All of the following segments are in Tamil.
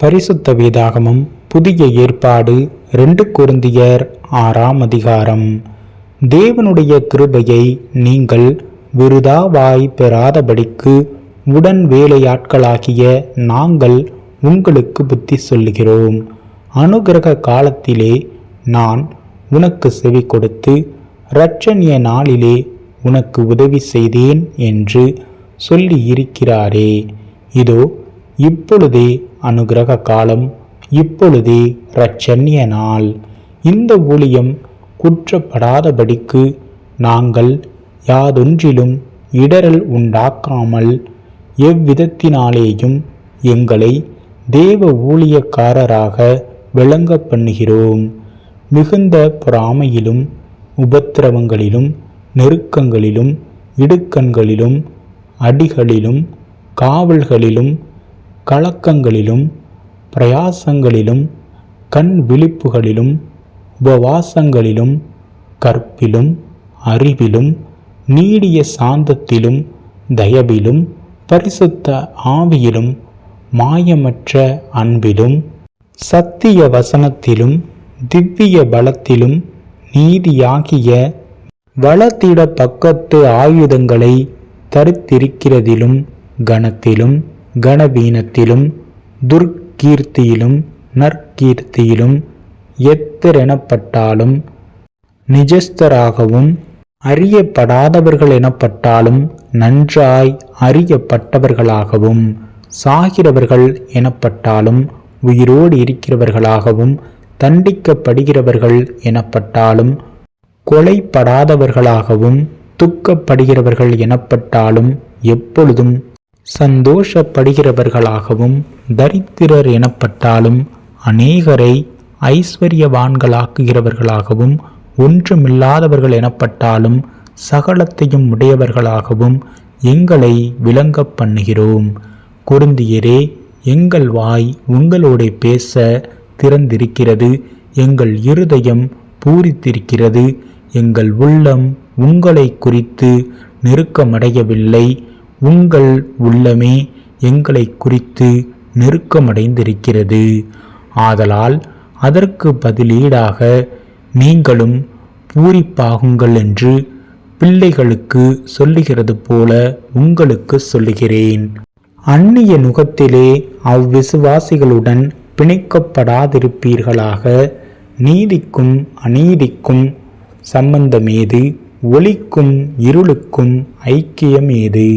பரிசுத்த வேதாகமம் புதிய ஏற்பாடு ரெண்டு குருந்தியர் ஆறாம் அதிகாரம். தேவனுடைய கிருபையை நீங்கள் விருதாவாய் பெறாதபடிக்கு உடன் வேலையாட்களாகிய நாங்கள் உங்களுக்கு புத்தி சொல்லுகிறோம். அனுகிரக காலத்திலே நான் உனக்கு செவி கொடுத்து இரட்சணிய நாளிலே உனக்கு உதவி செய்தேன் என்று சொல்லி இருக்கிறாரே இதோ இப்பொழுதே அனுகிரக காலம் இப்பொழுதே இரட்சண்ய நாள் இந்த ஊழியம் குற்றப்படாதபடிக்கு நாங்கள் யாதொன்றிலும் இடரல் உண்டாக்காமல் எவ்விதத்தினாலேயும் எங்களை தேவ ஊழியக்காரராக விளங்க பண்ணுகிறோம். மிகுந்த பொறாமையிலும் உபத்திரவங்களிலும் நெருக்கங்களிலும் இடுக்கண்களிலும் அடிகளிலும் காவல்களிலும் கலக்கங்களிலும் பிரயாசங்களிலும் கண் விழிப்புகளிலும் உபவாசங்களிலும் கற்பிலும் அறிவிலும் நீடிய சாந்தத்திலும் தயவிலும் பரிசுத்த ஆவியிலும் மாயமற்ற அன்பிலும் சத்திய வசனத்திலும் திவ்ய பலத்திலும் நீதியாகிய வளத்திட பக்கத்து ஆயுதங்களை தரித்திருக்கிறதிலும் கனத்திலும் கணவீனத்திலும் துர்க்கீர்த்தியிலும் நற்கீர்த்தியிலும் எத்தரெனப்பட்டாலும் நிஜஸ்தராகவும் அறியப்படாதவர்கள் எனப்பட்டாலும் நன்றாய் அறியப்பட்டவர்களாகவும் சாகிறவர்கள் எனப்பட்டாலும் உயிரோடு இருக்கிறவர்களாகவும் தண்டிக்கப்படுகிறவர்கள் எனப்பட்டாலும் கொலைப்படாதவர்களாகவும் துக்கப்படுகிறவர்கள் எனப்பட்டாலும் எப்பொழுதும் சந்தோஷப்படுகிறவர்களாகவும் தரித்திரர் எனப்பட்டாலும் அநேகரை ஐஸ்வர்யவான்களாக்குகிறவர்களாகவும் ஒன்றுமில்லாதவர்கள் எனப்பட்டாலும் சகலத்தையும் உடையவர்களாகவும் எங்களை விளங்க பண்ணுகிறோம். குருந்தியரே எங்கள் வாய் உங்களோட பேச திறந்திருக்கிறது. எங்கள் இருதயம் பூரித்திருக்கிறது. எங்கள் உள்ளம் உங்களை குறித்து நெருக்கமடையவில்லை. உங்கள் உள்ளமே எங்களை குறித்து நெருக்கமடைந்திருக்கிறது. ஆதலால் அதற்கு பதிலீடாக நீங்களும் பூரிப்பாகுங்கள் என்று பிள்ளைகளுக்கு சொல்லுகிறது போல உங்களுக்கு சொல்லுகிறேன். அந்நிய நுகத்திலே அவ்விசுவாசிகளுடன் பிணைக்கப்படாதிருப்பீர்களாக நீதிக்கும் அநீதிக்கும் சம்பந்தமேது ஒளிக்கும் இருளுக்கும் ஐக்கியம் ஏது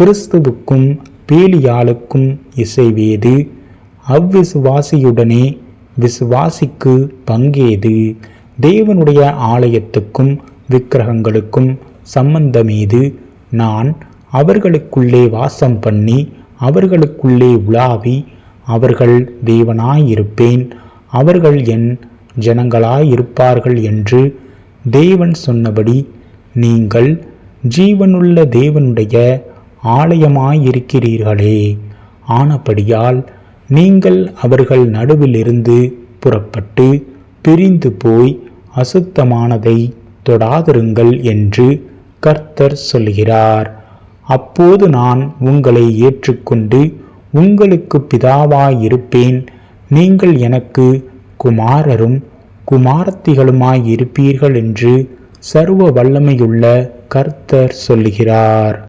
கிறிஸ்துவுக்கும் பேலியாளுக்கும் இசைவேது. அவ்விசுவாசியுடனே விசுவாசிக்கு பங்கேது. தேவனுடைய ஆலயத்துக்கும் விக்கிரகங்களுக்கும் சம்பந்தமேது. நான் அவர்களுக்குள்ளே வாசம் பண்ணி அவர்களுக்குள்ளே உலாவி அவர்கள் தேவனாயிருப்பேன். அவர்கள் என் ஜனங்களாயிருப்பார்கள் என்று தேவன் சொன்னபடி நீங்கள் ஜீவனுள்ள தேவனுடைய ஆலயமாயிருக்கிறீர்களே. ஆனபடியால் நீங்கள் அவர்கள் நடுவிலிருந்து புறப்பட்டு பிரிந்து போய் அசுத்தமானதை தொடாதிருங்கள் என்று கர்த்தர் சொல்கிறார் அப்போது நான் உங்களை ஏற்றுக்கொண்டு உங்களுக்கு பிதாவாயிருப்பேன். நீங்கள் எனக்கு குமாரரும் குமாரத்திகளுமாயிருப்பீர்கள் என்று சர்வ வல்லமையுள்ள கர்த்தர் சொல்லுகிறார்.